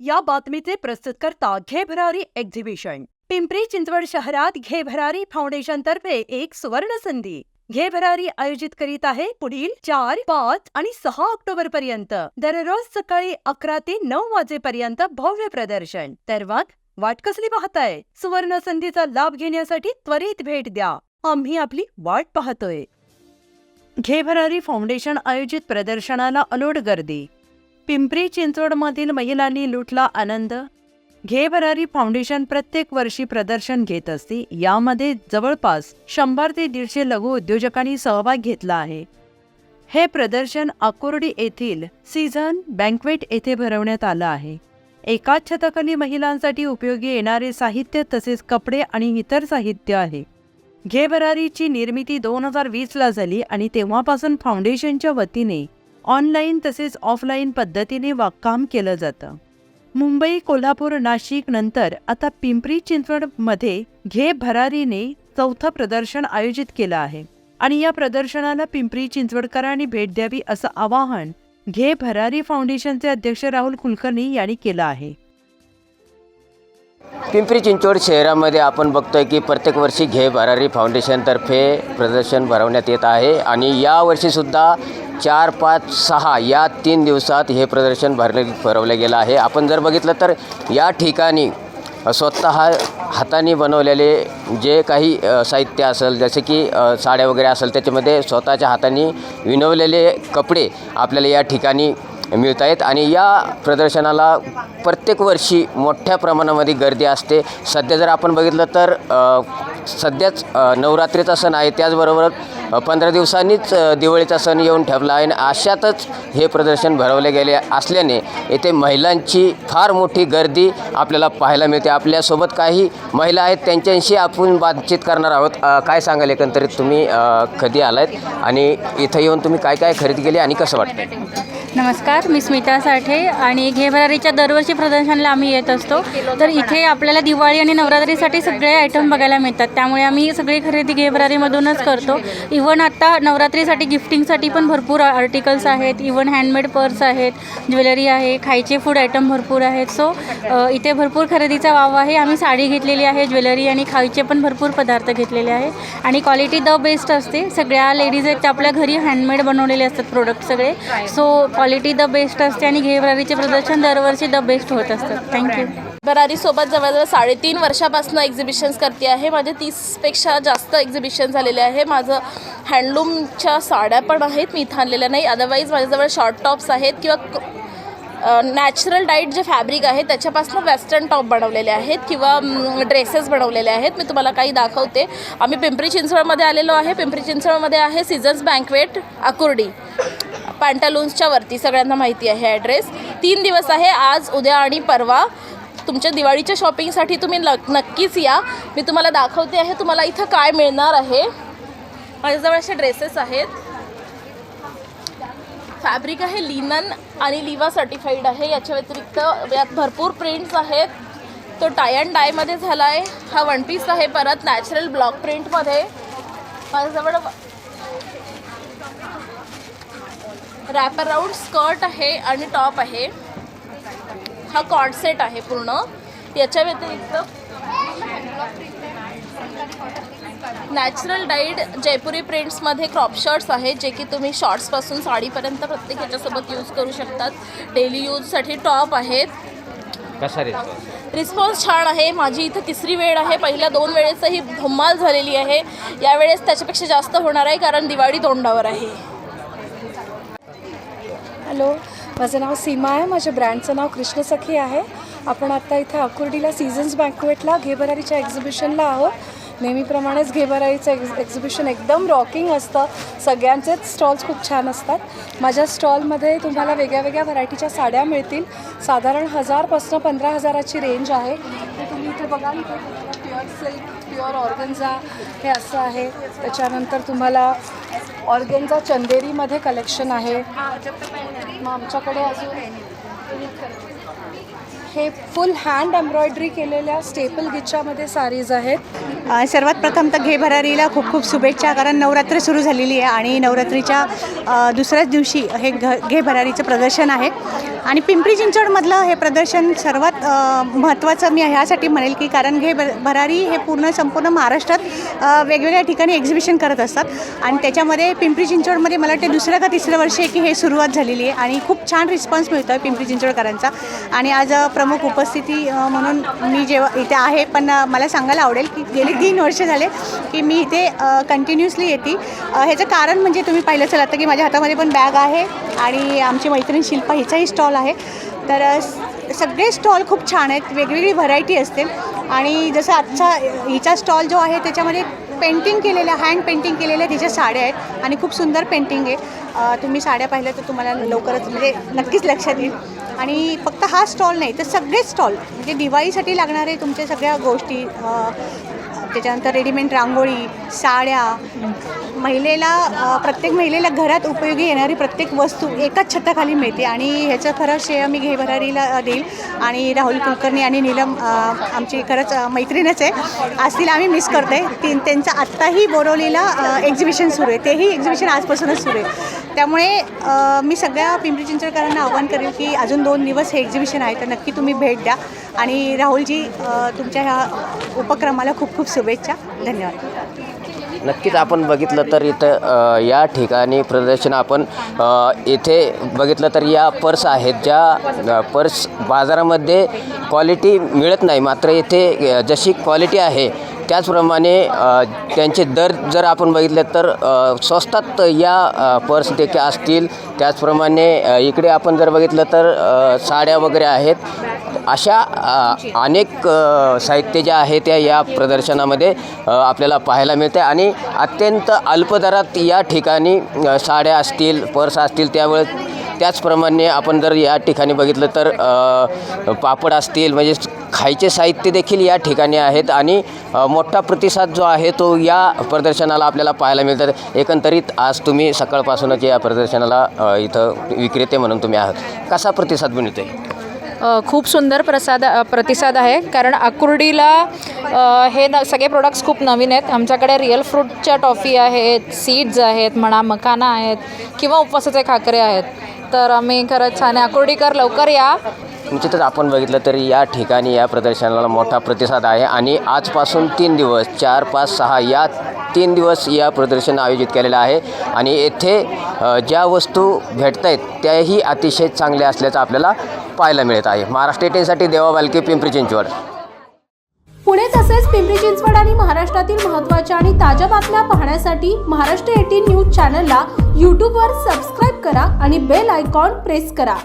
या बातमीचे प्रस्तुतकर्ता घे भरारी एक्झिबिशन पिंपरी चिंचवड शहरात घे भरारी फाउंडेशन तर्फे एक सुवर्ण संधी. घे भरारी आयोजित करीत आहे पुढील चार पाच आणि सहा ऑक्टोबर पर्यंत. दररोज सकाळी अकरा ते नऊ वाजेपर्यंत भव्य प्रदर्शन. तर मग वाट कसली पाहताय? सुवर्ण संधीचा लाभ घेण्यासाठी त्वरित भेट द्या. आम्ही आपली वाट पाहतोय. घे भरारी फाउंडेशन आयोजित प्रदर्शनाला अलोट गर्दी. पिंपरी चिंचवडमधील महिलांनी लुटला आनंद. घे भरारी फाउंडेशन प्रत्येक वर्षी प्रदर्शन घेत असते. यामध्ये जवळपास शंभर ते दीडशे लघु उद्योजकांनी सहभाग घेतला आहे. हे प्रदर्शन आकुर्डी येथील सीझन बँकवेट येथे भरवण्यात आलं आहे. एकाच छताखाली महिलांसाठी उपयोगी येणारे साहित्य तसेच कपडे आणि इतर साहित्य आहे. घे भरारीची निर्मिती दोन हजार वीसला झाली आणि तेव्हापासून फाउंडेशनच्या वतीने ऑनलाईन तसेच ऑफलाईन पद्धतीने वा काम केलं जातं. मुंबई कोल्हापूर नाशिक नंतर आता पिंपरी चिंचवडमध्ये घे भरारीने चौथं प्रदर्शन आयोजित केलं आहे. आणि या प्रदर्शनाला पिंपरी चिंचवडकरांनी भेट द्यावी असं आवाहन घे भरारी फाउंडेशनचे अध्यक्ष राहुल कुलकर्णी यांनी केलं आहे. पिंपरी चिंचवड शहरामध्ये आपण बघतोय की प्रत्येक वर्षी घे भरारी फाउंडेशनतर्फे प्रदर्शन भरवण्यात येत आहे आणि यावर्षीसुद्धा चार पाच सहा या तीन दिवसात हे प्रदर्शन भरले भरवलं गेलं आहे. आपण जर बघितलं तर या ठिकाणी स्वतः हाताने बनवलेले जे काही साहित्य असेल जसे की साड्या वगैरे असेल त्याच्यामध्ये स्वतःच्या हाताने विणवलेले कपडे आपल्याला या ठिकाणी मिळत आहेत आणि या प्रदर्शनाला प्रत्येक वर्षी मोठ्या प्रमाणामध्ये गर्दी असते. सध्या जर आपण बघितलं तर सध्याच नवरात्रीचा सण आहे. त्याचबरोबर पंधरा दिवसांनीच दिवाळीचा सण येऊन ठेवला आहे. आणि अशातच हे प्रदर्शन भरवले गेले असल्याने येथे महिलांची फार मोठी गर्दी आपल्याला पाहायला मिळते. आपल्यासोबत काही महिला आहेत. त्यांच्याशी आपण बातचीत करणार आहोत. काय सांगाल एकंदरीत तुम्ही? कधी आलात आणि इथं येऊन तुम्ही काय काय खरेदी केली आणि कसं वाटतं नमस्कार मी स्मिता साठे आणि घेभरारीच्या दरवर्षी प्रदर्शनाला आम्ही येत असतो. तर इथे आपल्याला दिवाळी आणि नवरात्रीसाठी सगळे आयटम बघायला मिळतात. त्यामुळे आम्ही सगळी खरेदी घेभरारीमधूनच करतो. इवन आत्ता नवरात्रीसाठी गिफ्टिंगसाठी पण भरपूर आर्टिकल्स आहेत. इवन हँडमेड पर्स आहेत ज्वेलरी आहे खायचे फूड आयटम भरपूर आहेत. सो इथे भरपूर खरेदीचा वाव आहे. आम्ही साडी घेतलेली आहे ज्वेलरी आणि खायचे पण भरपूर पदार्थ घेतलेले आहे. आणि क्वालिटी द बेस्ट असते. सगळ्या लेडीज आहेत त्या आपल्या घरी हँडमेड बनवलेले असतात प्रोडक्ट सगळे. सो क्वालिटी द बेस्ट असते आणि घेवरारीचे प्रदर्शन दरवर्षी द बेस्ट होत असतात. थँक्यू भरारीसोबत जवळजवळ साडेतीन वर्षापासून एक्झिबिशन्स करते आहे. माझे तीसपेक्षा जास्त एक्झिबिशन झालेले आहे. माझं हँडलूमच्या साड्या पण आहेत. मी इथं आणलेल्या नाही. अदरवाईज माझ्याजवळ शॉर्ट टॉप्स आहेत किंवा नॅचरल डाईट जे फॅब्रिक आहे त्याच्यापासून वेस्टर्न टॉप बनवलेले आहेत किंवा ड्रेसेस बनवलेले आहेत. मी तुम्हाला काही दाखवते. आम्ही पिंपरी चिंचवडमध्ये आलेलो आहे. पिंपरी चिंचवडमध्ये आहे सीझन्स बँकवेट आकुर्डी पॅन्टालून्सच्या वरती सगळ्यांना माहिती आहे ॲड्रेस तीन दिवस आहे आज उद्या आणि परवा. तुमच्या दिवाळीच्या शॉपिंगसाठी तुम्ही नक नक्कीच या. मी तुम्हाला दाखवते आहे तुम्हाला इथं काय मिळणार आहे. माझ्याजवळ असे ड्रेसेस आहेत. फॅब्रिक आहे लिनन आणि लिवा सर्टिफाईड आहे. याच्या व्यतिरिक्त यात भरपूर प्रिंट्स आहेत. तो टाय अँड डायमध्ये झाला आहे हा वन पीस आहे परत नॅचरल ब्लॉक प्रिंटमध्ये माझ्याजवळ रॅप अराऊंड स्कर्ट आहे आणि टॉप आहे. हा कॉर्ड सेट आहे पूर्ण. याच्या व्यतिरिक्त नॅचरल डाईड जयपुरी प्रिंट्समध्ये क्रॉप शर्ट्स आहेत जे की तुम्ही शॉर्ट्सपासून साडीपर्यंत प्रत्येक ह्याच्यासोबत यूज करू शकतात. डेली यूजसाठी टॉप आहेत. कसा रिस्पॉन्स छान आहे. माझी इथं तिसरी वेळ आहे. पहिल्या दोन वेळेसही धम्माल झालेली आहे. यावेळेस त्याच्यापेक्षा जास्त होणार आहे कारण दिवाळी तोंडावर आहे. हॅलो माझं नाव सीमा आहे. माझ्या ब्रँडचं नाव कृष्णसखी आहे. आपण आत्ता इथे अकुर्डीला सीझन्स बँकवेटला घेबरारीच्या एक्झिबिशनला आहोत. नेहमीप्रमाणेच घेबरारीचं एक्झ एक्झिबिशन एकदम रॉकिंग असतं. सगळ्यांचेच स्टॉल्स खूप छान असतात. माझ्या स्टॉलमध्ये तुम्हाला वेगळ्या वेगळ्या व्हरायटीच्या साड्या मिळतील. साधारण हजारपासनं पंधरा हजाराची रेंज आहे. ते तुम्ही इथे बघाल प्युअर सिल्क प्युअर ऑर्गन्झा हे असं आहे. त्याच्यानंतर तुम्हाला ऑर्गेन्झा चंदेरीमध्ये कलेक्शन आहे. मग आमच्याकडे अजून हे फुल हँड एम्ब्रॉयडरी केलेल्या स्टेपल गिच्च्यामध्ये सारीज आहेत. अ, सर्वात प्रथम तर घे भरारीला खूप खूप शुभेच्छा कारण नवरात्र सुरू झालेली आहे आणि नवरात्रीच्या अ, दुसऱ्याच दिवशी हे घ घे भरारीचं प्रदर्शन आहे. आणि पिंपरी चिंचवडमधलं हे प्रदर्शन सर्वात अ, महत्त्वाचं मी ह्यासाठी म्हणेल की कारण घे भरारी हे पूर्ण संपूर्ण महाराष्ट्रात अ, वेगवेगळ्या ठिकाणी एक्झिबिशन करत असतात. आणि त्याच्यामध्ये पिंपरी चिंचवडमध्ये मला वाटते दुसरं का तिसरं वर्ष आहे की हे सुरुवात झालेली आहे. आणि खूप छान रिस्पॉन्स मिळतो आहे पिंपरी चिंचवडकरांचा आणि आज प्रमुख उपस्थिती म्हणून मी जेव्हा इथे आहे पण मला सांगायला आवडेल की गेली तीन वर्ष झाले की मी इथे कंटिन्युअसली येते. ह्याचं कारण म्हणजे तुम्ही पाहिलं असेल आता की माझ्या हातामध्ये पण बॅग आहे आणि आमची मैत्रीण शिल्पा हिचाही स्टॉल आहे. तर सगळे स्टॉल खूप छान आहेत वेगवेगळी व्हरायटी असते आणि जसं आजचा हिचा स्टॉल जो आहे त्याच्यामध्ये पेंटिंग केलेल्या हँड पेंटिंग केलेल्या तिच्या साड्या आहेत आणि खूप सुंदर पेंटिंग आहे. तुम्ही साड्या पाहिल्या तर तुम्हाला लवकरच म्हणजे नक्कीच लक्षात येईल. आणि फक्त हा स्टॉल नाही तर सगळेच स्टॉल म्हणजे दिवाळीसाठी लागणारे तुमच्या सगळ्या गोष्टी त्याच्यानंतर रेडीमेड रांगोळी साड्या महिलेला प्रत्येक महिलेला घरात उपयोगी येणारी प्रत्येक वस्तू एकाच छताखाली मिळते आणि ह्याचं खरं श्रेय मी घेभरारीला देईल. आणि राहुल कुलकर्णी आणि नीलम आमची खरंच मैत्रीणच आहे. आज तिला आम्ही मिस करते ती त्यांचं आत्ताही बोरवलीला एक्झिबिशन सुरू आहे. तेही एक्झिबिशन आजपासूनच सुरू आहे. त्यामुळे मी सगळ्या पिंपरी चिंचवडकरांना आवाहन करेल की अजून दोन दिवस हे एक्झिबिशन आहे तर नक्की तुम्ही भेट द्या. आणि राहुलजी तुमच्या ह्या उपक्रमाला खूप खूप शुभेच्छा. धन्यवाद. नक्कीच आपण बघितलं तर इथं या ठिकाणी प्रदर्शन आपण इथे बघितलं तर या पर्स आहेत ज्या पर्स बाजारामध्ये क्वालिटी मिळत नाही. मात्र इथे जशी क्वालिटी आहे त्याचप्रमाणे त्यांचे दर जर आपण बघितले तर स्वस्तात या पर्स देखील असतील. त्याचप्रमाणे इकडे आपण जर बघितलं तर साड्या वगैरे आहेत. अशा अनेक साहित्य जे आहे त्या या प्रदर्शनामध्ये आपल्याला पाहायला मिळते आणि अत्यंत अल्प दरात या ठिकाणी साड्या असतील पर्स असतील त्यावेळेस त्याचप्रमाणे आपण जर या ठिकाणी बघितलं तर पापड असतील म्हणजे खायचे साहित्य देखील या ठिकाणी आहेत. आणि मोठा प्रतिसाद जो आहे तो या प्रदर्शनाला आपल्याला पाहायला मिळतात. एकंदरीत आज तुम्ही सकाळपासूनच या प्रदर्शनाला इथं विक्रेते म्हणून तुम्ही आहात. कसा प्रतिसाद मिळतो आहे खूप सुंदर प्रसाद प्रतिसाद आहे. कारण आकुर्डीला हे न सगळे प्रोडक्ट्स खूप नवीन आहेत. आमच्याकडे रिअल फ्रूटच्या टॉफी आहेत सीड्स आहेत म्हणा मखाना आहेत किंवा उपवासाचे खाकरे आहेत. तर आम्ही खरंच छान आहे. आकुर्डीकर लवकर या. निश्चितच आपण बघितलं तरी या ठिकाणी या प्रदर्शनाला मोठा प्रतिसाद आहे. आणि आजपासून तीन दिवस चार पाच सहा या तीन दिवस या प्रदर्शन आयोजित केलेलं आहे. आणि येथे ज्या वस्तू भेटत आहेत त्याही अतिशय चांगल्या असल्याचं आपल्याला पाहायला मिळत आहे. महाराष्ट्र टेनसाठी देवा बालके पिंपरी चिंचवड. पुणे तसेच पिंपरी चिंचवड आणि महाराष्ट्रातील महत्त्वाच्या आणि ताज्या बातम्या पाहण्यासाठी महाराष्ट्र एटीन न्यूज चॅनलला यूट्यूबवर सबस्क्राईब करा आणि बेल आयकॉन प्रेस करा.